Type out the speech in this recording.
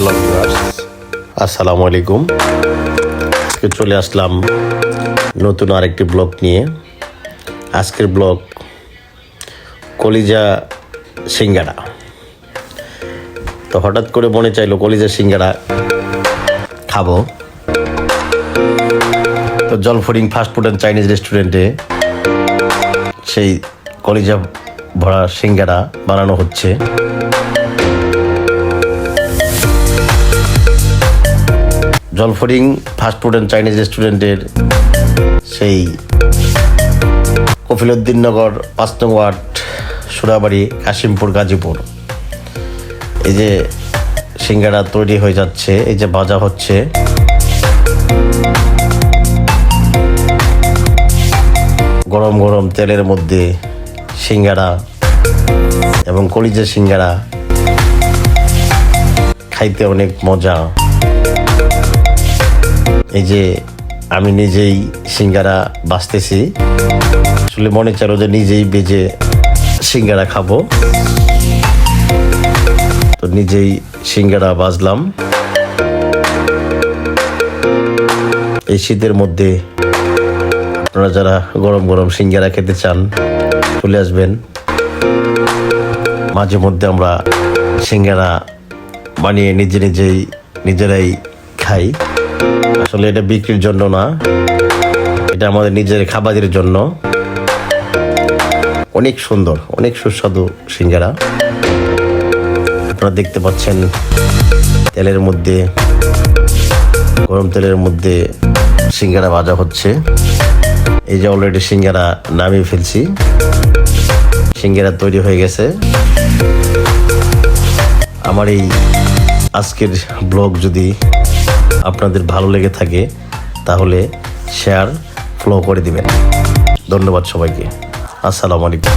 Hello আসসালামু আলাইকুম আজকে চলে আসলাম নতুন আরেকটি ব্লগ নিয়ে। আজকের ব্লগ কলিজা সিঙ্গারা। তো হঠাৎ করে মনে চাইলো কলিজা সিঙ্গারা খাব। তো জলফরিং ফাস্টফুড অ্যান্ড চাইনিজ রেস্টুরেন্টে সেই কলিজা ভরা সিঙ্গারা বানানো হচ্ছে। জলফরিং ফাস্টফুড অ্যান্ড চাইনিজ রেস্টুরেন্টের সেই কফিলুদ্দিন নগর, পাঁচ নং ওয়ার্ড, সুরাবাড়ি, কাশিমপুর, গাজীপুর। এই যে সিঙ্গারা তৈরি হয়ে যাচ্ছে, এই যে ভাজা হচ্ছে। গরম গরম তেলের মধ্যে সিঙ্গারা এবং কলিজা সিঙ্গারা। খাইতে অনেক মজা। এই যে আমি নিজেই সিঙ্গারা বাঁচতেছি আসলে মনে চাইলো যে নিজেই বেজে সিঙ্গারা খাব। তো নিজেই সিঙ্গারা বাজলাম। এই শীতের মধ্যে আপনারা যারা গরম গরম সিঙ্গারা খেতে চান, চলে আসবেন। মাঝে মধ্যে আমরা সিঙ্গারা বানিয়ে নিজে নিজেই, নিজেরাই খাই। আসলে এটা বিক্রির জন্য না। এটা আমাদের নিজের খাবারের জন্য। অনেক সুন্দর, অনেক সুস্বাদু সিঙ্গারা। আপনারা দেখতে পাচ্ছেন তেলের মধ্যে, গরম তেলের মধ্যে সিঙ্গারা ভাজা হচ্ছে। এই যে অলরেডি সিঙ্গারা নামিয়ে ফেলছি। সিঙ্গারা তৈরি হয়ে গেছে। আমার এই আজকের ব্লগ যদি আপনাদের ভালো লেগে থাকে তাহলে শেয়ার ফলো করে দিবেন। ধন্যবাদ সবাইকে। আসসালামু আলাইকুম.